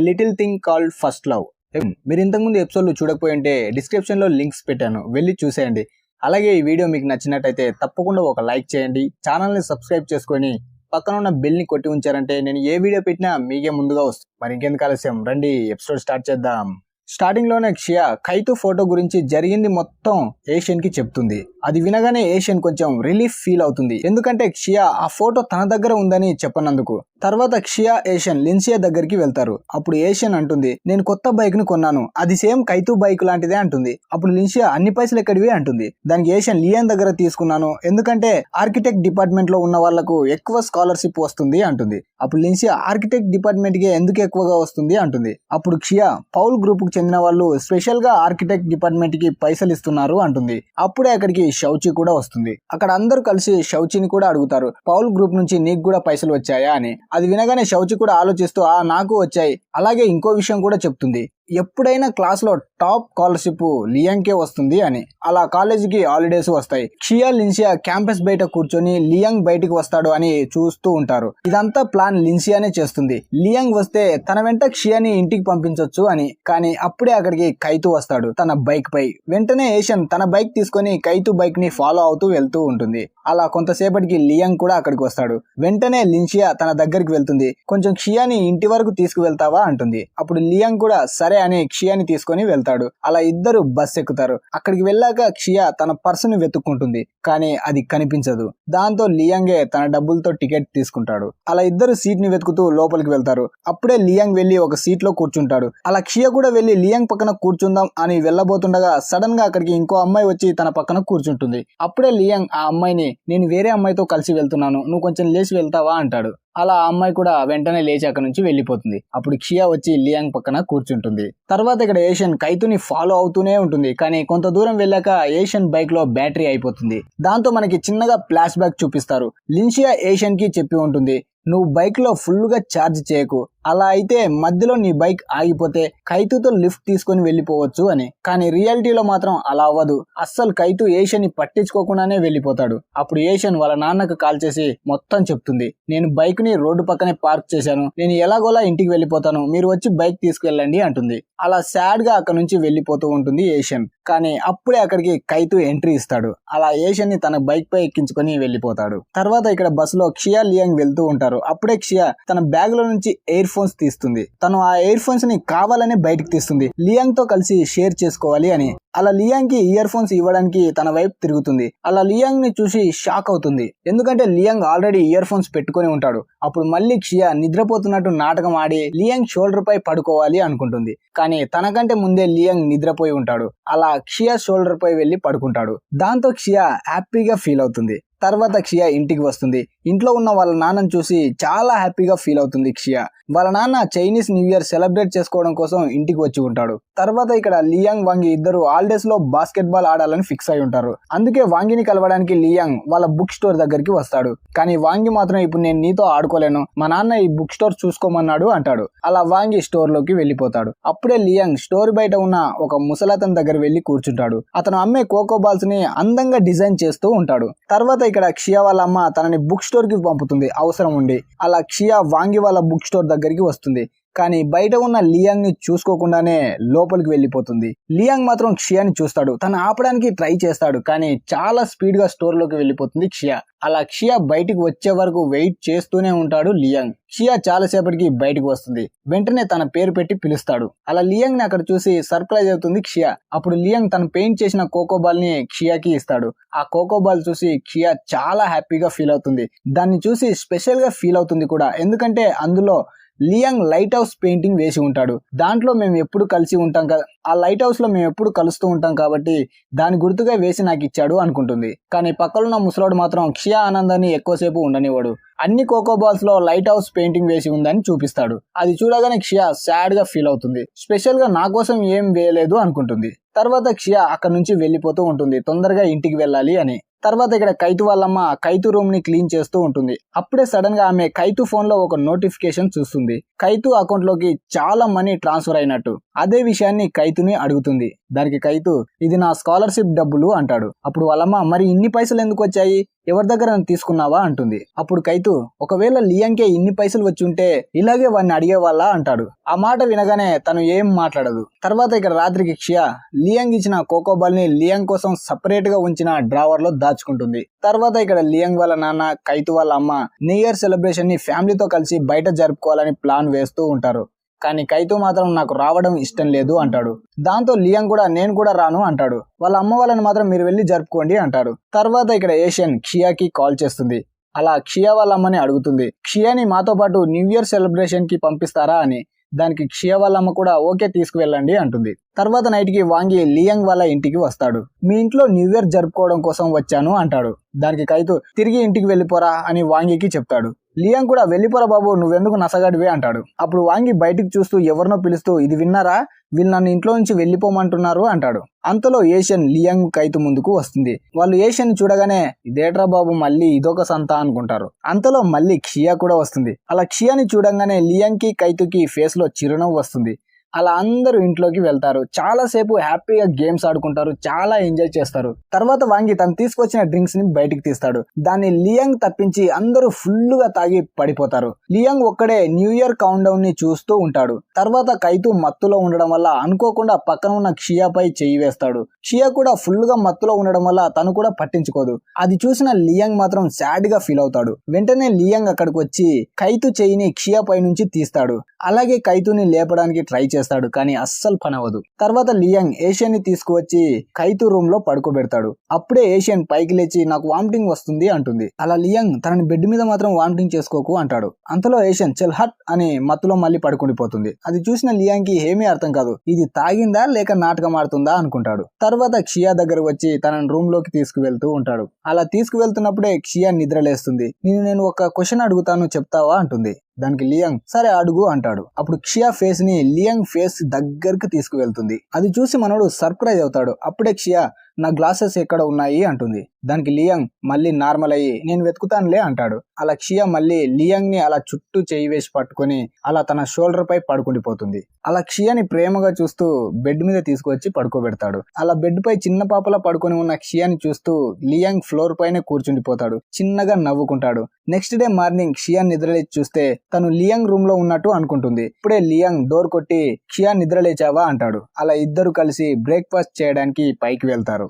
Little thing called first love మీరు ఇంతకుముందు ఎపిసోడ్లు చూడకపోయి ఉంటే డిస్క్రిప్షన్లో లింక్స్ పెట్టాను. వెళ్ళి చూసేయండి. అలాగే ఈ వీడియో మీకు నచ్చినట్టయితే తప్పకుండా ఒక లైక్ చేయండి. ఛానల్ని సబ్స్క్రైబ్ చేసుకొని పక్కన ఉన్న బెల్ని కొట్టి ఉంచారంటే నేను ఏ వీడియో పెట్టినా మీకే ముందుగా వస్తుంది. మరి ఇంకెందుకు ఆలస్యం? రండి ఎపిసోడ్ స్టార్ట్ చేద్దాం. స్టార్టింగ్లోనే క్షియా ఖైతు ఫోటో గురించి జరిగింది మొత్తం ఏషియన్కి చెప్తుంది. అది వినగానే ఏషియన్ కొంచెం రిలీఫ్ ఫీల్ అవుతుంది. ఎందుకంటే క్షియా ఆ ఫోటో తన దగ్గర ఉందని చెప్పనందుకు. తర్వాత క్షియా ఏషియన్ లిన్సియా దగ్గరికి వెళ్తారు. అప్పుడు ఏషియన్ అంటుంది నేను కొత్త బైక్ను కొన్నాను. అది సేమ్ కైతు బైక్ లాంటిదే అంటుంది. అప్పుడు లిన్సియా అన్ని పైసలు ఎక్కడివి? అంటుంది. దానికి ఏషియన్ లియన్ దగ్గర తీసుకున్నాను. ఎందుకంటే ఆర్కిటెక్ట్ డిపార్ట్మెంట్లో ఉన్న వాళ్ళకు ఎక్కువ స్కాలర్షిప్ వస్తుంది అంటుంది. అప్పుడు లిన్సియా ఆర్కిటెక్ట్ డిపార్ట్మెంట్కి ఎందుకు ఎక్కువగా వస్తుంది? అంటుంది. అప్పుడు క్షియా పౌల్ గ్రూప్కు చెందిన వాళ్ళు స్పెషల్గా ఆర్కిటెక్ట్ డిపార్ట్మెంట్కి పైసలు ఇస్తున్నారు అంటుంది. అప్పుడే అక్కడికి షౌచి కూడా వస్తుంది. అక్కడ అందరూ కలిసి షౌచిని కూడా అడుగుతారు. పౌల్ గ్రూప్ నుంచి నీకు కూడా పైసలు వచ్చాయా అని. అది వినగానే షౌచి కూడా ఆలోచిస్తూ ఆ నాకు వచ్చాయి. అలాగే ఇంకో విషయం కూడా చెప్తుంది. ఎప్పుడైనా క్లాస్లో టాప్ స్కాలర్షిప్ లియాంగ్కే వస్తుంది అని. అలా కాలేజీకి హాలిడేస్ వస్తాయి. క్షియా లిన్సియా క్యాంపస్ బయట కూర్చొని లియాంగ్ బయటికి వస్తాడు అని చూస్తూ ఉంటారు. ఇదంతా ప్లాన్ లిన్సియానే చేస్తుంది. లియాంగ్ వస్తే తన వెంట క్షియాని ఇంటికి పంపించవచ్చు అని. కానీ అప్పుడే అక్కడికి కైతు వస్తాడు తన బైక్ పై. వెంటనే ఏషియన్ తన బైక్ తీసుకొని కైతు బైక్ని ఫాలో అవుతూ వెళ్తూ ఉంటుంది. అలా కొంతసేపటికి లియాంగ్ కూడా అక్కడికి వస్తాడు. వెంటనే లిన్షియా తన దగ్గరికి వెళ్తుంది. కొంచెం క్షియాని ఇంటి వరకు తీసుకువెళ్తావా? అంటుంది. అప్పుడు లియాంగ్ కూడా సరే అని క్షియాని తీసుకొని వెళ్తాడు. అలా ఇద్దరు బస్ ఎక్కుతారు. అక్కడికి వెళ్ళాక క్షియా తన పర్సుని వెతుక్కుంటుంది. కానీ అది కనిపించదు. దాంతో లియాంగే తన డబ్బులతో టికెట్ తీసుకుంటాడు. అలా ఇద్దరు సీట్ని వెతుకుతూ లోపలికి వెళ్తారు. అప్పుడే లియాంగ్ వెళ్ళి ఒక సీట్లో కూర్చుంటాడు. అలా క్షియా కూడా వెళ్ళి లియాంగ్ పక్కన కూర్చుందాం అని వెళ్ళబోతుండగా సడన్గా అక్కడికి ఇంకో అమ్మాయి వచ్చి తన పక్కన కూర్చుంటుంది. అప్పుడే లియాంగ్ ఆ అమ్మాయిని నేను వేరే అమ్మాయితో కలిసి వెళ్తున్నాను. నువ్వు కొంచెం లేచి వెళ్తావా? అంటాడు. అలా ఆ అమ్మాయి కూడా వెంటనే లేచి అక్కడ నుంచి వెళ్ళిపోతుంది. అప్పుడు క్షియా వచ్చి లియాంగ్ పక్కన కూర్చుంటుంది. తర్వాత ఇక్కడ ఏషియన్ కైతుని ఫాలో అవుతూనే ఉంటుంది. కానీ కొంత దూరం వెళ్ళాక ఏషియన్ బైక్లో బ్యాటరీ అయిపోతుంది. దాంతో మనకి చిన్నగా ఫ్లాష్ బ్యాక్ చూపిస్తారు. లిన్షియా ఏషియన్కి చెప్పి ఉంటుంది నువ్వు బైక్లో ఫుల్గా ఛార్జ్ చేయకు. అలా అయితే మధ్యలో నీ బైక్ ఆగిపోతే కైతుతో లిఫ్ట్ తీసుకొని వెళ్ళిపోవచ్చు అని. కానీ రియాలిటీలో మాత్రం అలా అవ్వదు. అస్సలు కైతు ఏషియన్ని పట్టించుకోకుండానే వెళ్ళిపోతాడు. అప్పుడు ఏషియన్ వాళ్ళ నాన్నకు కాల్ చేసి మొత్తం చెప్తుంది. నేను బైక్ని రోడ్డు పక్కనే పార్క్ చేశాను. నేను ఎలాగోలా ఇంటికి వెళ్ళిపోతాను. మీరు వచ్చి బైక్ తీసుకెళ్ళండి అంటుంది. అలా సాడ్గా అక్కడ నుంచి వెళ్ళిపోతూ ఉంటుంది ఏషియన్. కానీ అప్పుడే అక్కడికి కైతు ఎంట్రీ ఇస్తాడు. అలా ఏషియన్ని తన బైక్ పై ఎక్కించుకొని వెళ్ళిపోతాడు. తర్వాత ఇక్కడ బస్సులో క్షియా లియాంగ్ వెళ్తూ ఉంటారు. అప్పుడే క్షియా తన బ్యాగ్లో నుంచి ఎయిర్ ఫోన్స్ తీస్తుంది. తను ఆ ఇయర్ ఫోన్స్ని కావాలని బయటకు తీస్తుంది. లియాంగ్తో కలిసి షేర్ చేసుకోవాలి అని. అలా లియాంగ్కి ఇయర్ ఫోన్స్ ఇవ్వడానికి తన వైపు తిరుగుతుంది. అలా లియాంగ్ని చూసి షాక్ అవుతుంది. ఎందుకంటే లియాంగ్ ఆల్రెడీ ఇయర్ ఫోన్స్ పెట్టుకొని ఉంటాడు. అప్పుడు మళ్ళీ క్షియా నిద్రపోతున్నట్టు నాటకం ఆడి లియాంగ్ షోల్డర్ పై పడుకోవాలి అనుకుంటుంది. కానీ తనకంటే ముందే లియాంగ్ నిద్రపోయి ఉంటాడు. అలా క్షియా షోల్డర్ పై వెళ్ళి పడుకుంటాడు. దాంతో క్షియా హ్యాపీగా ఫీల్ అవుతుంది. తర్వాత క్షియా ఇంటికి వస్తుంది. ఇంట్లో ఉన్న వాళ్ళ నాన్నని చూసి చాలా హ్యాపీగా ఫీల్ అవుతుంది క్షియా. వాళ్ళ నాన్న చైనీస్ న్యూ ఇయర్ సెలబ్రేట్ చేసుకోవడం కోసం ఇంటికి వచ్చి ఉంటాడు. తర్వాత ఇక్కడ లియాంగ్ వాంగి ఇద్దరు హాలిడేస్లో బాస్కెట్ బాల్ ఆడాలని ఫిక్స్ అయి ఉంటారు. అందుకే వాంగిని కలవడానికి లియాంగ్ వాళ్ళ బుక్ స్టోర్ దగ్గరికి వస్తాడు. కానీ వాంగి మాత్రం ఇప్పుడు నేను నీతో ఆడుకోలేను. మా నాన్న ఈ బుక్ స్టోర్ చూసుకోమన్నాడు అంటాడు. అలా వాంగి స్టోర్లోకి వెళ్ళిపోతాడు. అప్పుడే లియాంగ్ స్టోర్ బయట ఉన్న ఒక ముసలతన్ దగ్గర వెళ్ళి కూర్చుంటాడు. అతను అమ్మే కోకో బాల్స్ని అందంగా డిజైన్ చేస్తూ ఉంటాడు. తర్వాత ఇక్కడ క్షియా వాళ్ళ అమ్మ తనని బుక్ స్టోర్కి పంపుతుంది. అవసరం ఉండి. అలా క్షియా వాంగి వాళ్ళ బుక్ స్టోర్ దగ్గరికి వస్తుంది. కానీ బయట ఉన్న లియాంగ్ని చూసుకోకుండానే లోపలికి వెళ్ళిపోతుంది. లియాంగ్ మాత్రం క్షియాని చూస్తాడు. తను ఆపడానికి ట్రై చేస్తాడు కానీ చాలా స్పీడ్గా స్టోర్లోకి వెళ్ళిపోతుంది క్షియా. అలా క్షియా బయటికి వచ్చే వరకు వెయిట్ చేస్తూనే ఉంటాడు లియాంగ్. క్షియా చాలాసేపటికి బయటకు వస్తుంది. వెంటనే తన పేరు పెట్టి పిలుస్తాడు. అలా లియాంగ్ని అక్కడ చూసి సర్ప్రైజ్ అవుతుంది క్షియా. అప్పుడు లియాంగ్ తను పెయింట్ చేసిన కోకో బాల్ని క్షియాకి ఇస్తాడు. ఆ కోకో బాల్ చూసి క్షియా చాలా హ్యాపీగా ఫీల్ అవుతుంది. దాన్ని చూసి స్పెషల్గా ఫీల్ అవుతుంది కూడా. ఎందుకంటే అందులో లియాంగ్ లైట్ హౌస్ పెయింటింగ్ వేసి ఉంటాడు. దాంట్లో మేము ఎప్పుడు కలిసి ఉంటాం కదా ఆ లైట్ హౌస్లో మేము ఎప్పుడు కలుస్తూ ఉంటాం కాబట్టి దాని గుర్తుగా వేసి నాకు ఇచ్చాడు అనుకుంటుంది. కానీ పక్కనున్న ముసలోడు మాత్రం క్షియా ఆనందాన్ని ఎక్కువసేపు ఉండనివాడు అన్ని కోకో బాల్స్లో లైట్ హౌస్ పెయింటింగ్ వేసి ఉందని చూపిస్తాడు. అది చూడగానే క్షియా సాడ్గా ఫీల్ అవుతుంది. స్పెషల్గా నా కోసం ఏం వేయలేదు అనుకుంటుంది. తర్వాత క్షియా అక్కడ నుంచి వెళ్ళిపోతూ ఉంటుంది. తొందరగా ఇంటికి వెళ్ళాలి అని. తర్వాత ఇక్కడ కైతు వాళ్ళమ్మ కైతు రూమ్ని క్లీన్ చేస్తూ ఉంటుంది. అప్పుడే సడన్గా ఆమె కైతు ఫోన్లో ఒక నోటిఫికేషన్ చూస్తుంది. కైతు అకౌంట్లోకి చాలా మనీ ట్రాన్స్ఫర్ అయినట్టు. అదే విషయాన్ని కైతుని అడుగుతుంది. దానికి కైతు ఇది నా స్కాలర్షిప్ డబ్బులు అంటాడు. అప్పుడు వాళ్ళమ్మ మరి ఇన్ని పైసలు ఎందుకు వచ్చాయి? ఎవరి దగ్గర తీసుకున్నావా అంటుంది. అప్పుడు కైతు ఒకవేళ లియాంకే ఇన్ని పైసలు వచ్చి ఉంటే ఇలాగే వాడిని అడిగేవాళ్ళ అంటాడు. ఆ మాట వినగానే తను ఏం మాట్లాడదు. తర్వాత ఇక్కడ రాత్రికి క్షియా లియాంగ్ ఇచ్చిన కోకోబాల్ని లియాంగ్ కోసం సపరేట్గా ఉంచిన డ్రావర్లో దాచుకుంటుంది. తర్వాత ఇక్కడ లియాంగ్ వాళ్ళ నాన్న కైతు వాళ్ళ అమ్మ న్యూ ఇయర్ సెలబ్రేషన్ని ఫ్యామిలీతో కలిసి బయట జరుపుకోవాలని ప్లాన్ వేస్తూ ఉంటారు. కానీ కైతు మాత్రం నాకు రావడం ఇష్టం లేదు అంటాడు. దాంతో లియాంగ్ కూడా నేను కూడా రాను అంటాడు. వాళ్ళ అమ్మ వాళ్ళని మాత్రం మీరు వెళ్ళి జరుపుకోండి అంటారు తర్వాత ఇక్కడ ఏషియన్ క్షియాకి కాల్ చేస్తుంది. అలా క్షియా వాళ్ళ అమ్మని అడుగుతుంది. క్షియాని మాతో పాటు న్యూ ఇయర్ సెలబ్రేషన్కి పంపిస్తారా అని. దానికి క్షియా వాళ్ళ అమ్మ కూడా ఓకే తీసుకువెళ్ళండి అంటుంది. తర్వాత నైట్కి వాంగి లియంగ్ వాళ్ళ ఇంటికి వస్తాడు. మీ ఇంట్లో న్యూ ఇయర్ జరుపుకోవడం కోసం వచ్చాను అంటాడు. దానికి కైతు తిరిగి ఇంటికి వెళ్ళిపోరా అని వాంగికి చెప్తాడు. లియాంగ్ కూడా వెళ్ళిపోరా బాబు నువ్వెందుకు నసగడివే అంటాడు. అప్పుడు వాంగి బయటికి చూస్తూ ఎవరినో పిలుస్తూ ఇది విన్నారా? వీళ్ళు నన్ను ఇంట్లో నుంచి వెళ్ళిపోమంటున్నారు అంటాడు. అంతలో ఏషియన్ లియాంగ్ కైతు ముందుకు వస్తుంది. వాళ్ళు ఏషియన్ చూడగానే ఇదేట్రా బాబు మళ్ళీ ఇదొక సంత అనుకుంటారు. అంతలో మళ్ళీ క్షియా కూడా వస్తుంది. అలా క్షియాని చూడంగానే లియాంగ్కి కైతుకి ఫేస్లో చిరునవ్వు వస్తుంది. అలా అందరూ ఇంట్లోకి వెళ్తారు. చాలా సేపు హ్యాపీగా గేమ్స్ ఆడుకుంటారు. చాలా ఎంజాయ్ చేస్తారు. తర్వాత వాంగి తను తీసుకొచ్చిన డ్రింక్స్ని బయటికి తీస్తాడు. దాన్ని లియాంగ్ తప్పించి అందరూ ఫుల్గా తాగి పడిపోతారు. లియాంగ్ ఒక్కడే న్యూ ఇయర్ కౌంట్ డౌన్ని చూస్తూ ఉంటాడు. తర్వాత కైతు మత్తులో ఉండడం వల్ల అనుకోకుండా పక్కన ఉన్న క్షియాపై చెయ్యి వేస్తాడు. క్షియా కూడా ఫుల్గా మత్తులో ఉండడం వల్ల తను కూడా పట్టించుకోదు. అది చూసిన లియాంగ్ మాత్రం సాడ్గా ఫీల్ అవుతాడు. వెంటనే లియాంగ్ అక్కడికి వచ్చి కైతు చెయ్యిని క్షియాపై నుంచి తీస్తాడు. అలాగే కైతుని లేపడానికి ట్రై చేస్తాడు. కానీ అస్సలు పనవదు తర్వాత లియాంగ్ ఏషియన్ని తీసుకువచ్చి కైతు రూమ్లో పడుకోబెడతాడు. అప్పుడే ఏషియన్ పైకి లేచి నాకు వామిటింగ్ వస్తుంది అంటుంది. అలా లియాంగ్ తనని బెడ్ మీద మాత్రం వామిటింగ్ చేసుకోకు అంటాడు. అంతలో ఏషియన్ చెల్ హట్ అని మత్తులో మళ్ళీ పడుకుండిపోతుంది అది చూసిన లియాంగ్కి ఏమీ అర్థం కాదు. ఇది తాగిందా లేక నాటకం ఆడుతుందా అనుకుంటాడు. తర్వాత క్షియా దగ్గర వచ్చి తనని రూమ్లోకి తీసుకువెళ్తూ ఉంటాడు. అలా తీసుకువెళ్తున్నప్పుడే క్షియా నిద్రలేస్తుంది. నేను నేను ఒక క్వశ్చన్ అడుగుతాను చెప్తావా? అంటుంది. దానికి లియాంగ్. సరే అడుగు అంటాడు. అప్పుడు క్షియా ఫేస్ని లియాంగ్ ఫేస్ దగ్గరికి తీసుకువెళ్తుంది. అది చూసి మనోడు సర్ప్రైజ్ అవుతాడు. అప్పుడే క్షియా నా గ్లాసెస్ ఎక్కడ ఉన్నాయి? అంటుంది. దానికి లియాంగ్ మళ్ళీ నార్మల్ అయ్యి నేను వెతుకుతానులే అంటాడు. అలా క్షియా మళ్ళీ లియాంగ్ని అలా చుట్టూ చేయి వేసి పట్టుకొని అలా తన షోల్డర్ పై పడుకుండిపోతుంది అలా క్షియాని ప్రేమగా చూస్తూ బెడ్ మీద తీసుకొచ్చి పడుకోబెడతాడు. అలా బెడ్ పై చిన్న పాపలా పడుకొని ఉన్న క్షియాని చూస్తూ లియాంగ్ ఫ్లోర్ పైనే కూర్చుండిపోతాడు చిన్నగా నవ్వుకుంటాడు. నెక్స్ట్ డే మార్నింగ్ క్షియాన్ నిద్రలేచి చూస్తే తను లియాంగ్ రూమ్లో ఉన్నట్టు అనుకుంటుంది. ఇప్పుడే లియాంగ్ డోర్ కొట్టి క్షియా నిద్రలేచావా? అంటాడు. అలా ఇద్దరు కలిసి బ్రేక్ఫాస్ట్ చేయడానికి పైకి వెళ్తారు.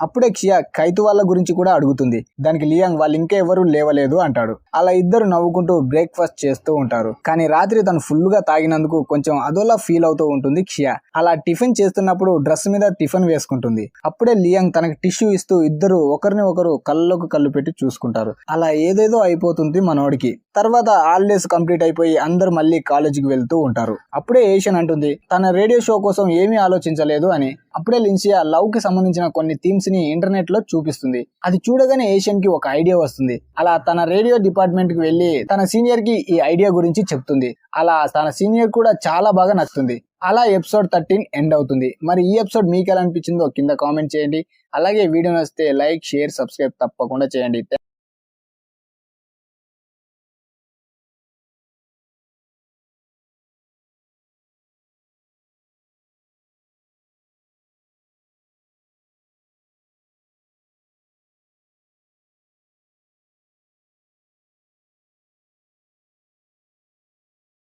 అప్పుడే క్షియా కైతు వాళ్ళ గురించి కూడా అడుగుతుంది. దానికి లియాంగ్ వాళ్ళు ఇంకా ఎవరు లేవలేదు అంటాడు. అలా ఇద్దరు నవ్వుకుంటూ బ్రేక్ఫాస్ట్ చేస్తూ ఉంటారు. కానీ రాత్రి తను ఫుల్గా తాగినందుకు కొంచెం అదోలా ఫీల్ అవుతూ ఉంటుంది క్షియా. అలా టిఫిన్ చేస్తున్నప్పుడు డ్రెస్ మీద టిఫిన్ వేసుకుంటుంది. అప్పుడే లియాంగ్ తనకి టిష్యూ ఇస్తూ ఇద్దరు ఒకరిని ఒకరు కళ్ళలోకి కళ్ళు పెట్టి చూసుకుంటారు. అలా ఏదేదో అయిపోతుంది మనోడికి. తర్వాత హాలిడేస్ కంప్లీట్ అయిపోయి అందరు మళ్ళీ కాలేజీకి వెళ్తూ ఉంటారు. అప్పుడే ఏషియన్ అంటుంది తన రేడియో షో కోసం ఏమీ ఆలోచించలేదు అని. అప్పుడే లిన్సియా లవ్కి సంబంధించిన కొన్ని థీమ్స్ ని ఇంటర్నెట్లో చూపిస్తుంది. అది చూడగానే ఏషియన్కి ఒక ఐడియా వస్తుంది. అలా తన రేడియో డిపార్ట్మెంట్కి వెళ్ళి తన సీనియర్కి ఈ ఐడియా గురించి చెప్తుంది. అలా తన సీనియర్ కూడా చాలా బాగా నచ్చుతుంది. అలా ఎపిసోడ్ థర్టీన్ ఎండ్ అవుతుంది. మరి ఈ ఎపిసోడ్ మీకు ఎలా అనిపించిందో కింద కామెంట్ చేయండి. అలాగే వీడియో నచ్చితే లైక్ షేర్ సబ్స్క్రైబ్ తప్పకుండా చేయండి.